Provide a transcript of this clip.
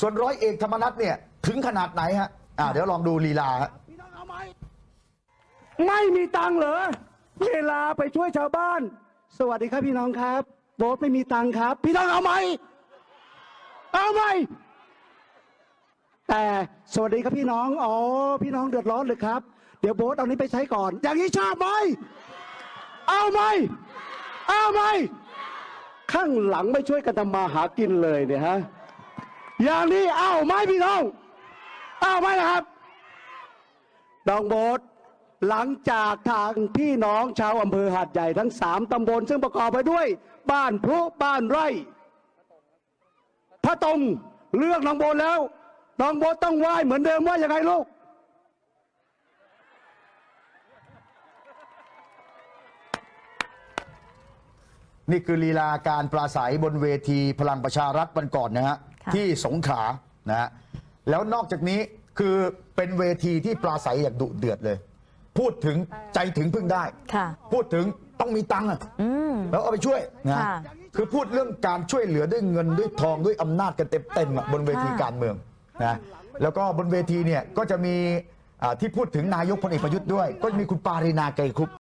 ส่วนร้อยเอกธรรมนัฐเนี่ยถึงขนาดไหนฮะอ่าเดี๋ยวลองดูลีลาฮะไม่มีตังค์เหรอเวลาไปช่วยชาวบ้าน สวัสดีครับพี่น้องครับโบ๊ทไม่มีตังค์ครับ พี่น้องเอาไหมเอาไหมแต่สวัสดีครับพี่น้องอ๋อพี่น้องเดือดร้อนเลยครับ เดี๋ยวโบ๊ทเอานี้ไปใช้ก่อน อย่างนี้ชอบไหมเอาไหมเอาไหมข้างหลังไม่ช่วยกันทำมาหากินเลยเนี่ยฮะ อย่างนี้เอาไหมพี่น้องเอาไหมนะครับน้องโบสหลังจากทางพี่น้องชาวอำเภอหาดใหญ่ทั้งสามตำบลซึ่งประกอบไปด้วย บ้านพลุบ้านไร่พระตรงเลือกน้องโบสแล้ว น้องโบสต้องไหว้เหมือนเดิมว่ายังไงลูก นี่คือลีลาการปราศัยบนเวทีพลังประชารัฐวันก่อนนะฮะค่ะที่สงขลานะฮะแล้วนอกจากนี้คือเป็นเวทีที่ปราศัยอย่างดุเดือดเลย พูดถึงใจถึงพึ่งได้ค่ะพูดถึงต้องมีตังค์อะอืมแล้วเอาไปช่วยนะค่ะคือพูดเรื่องการช่วยเหลือด้วยเงินด้วยทองด้วยอำนาจกันเต็มๆอะบนเวทีค่ะการเมืองนะแล้วก็บนเวทีเนี่ยก็จะมีอ่าที่พูดถึงนายกพลเอกประยุทธ์ด้วย ก็จะมีคุณปารินาไกรคุป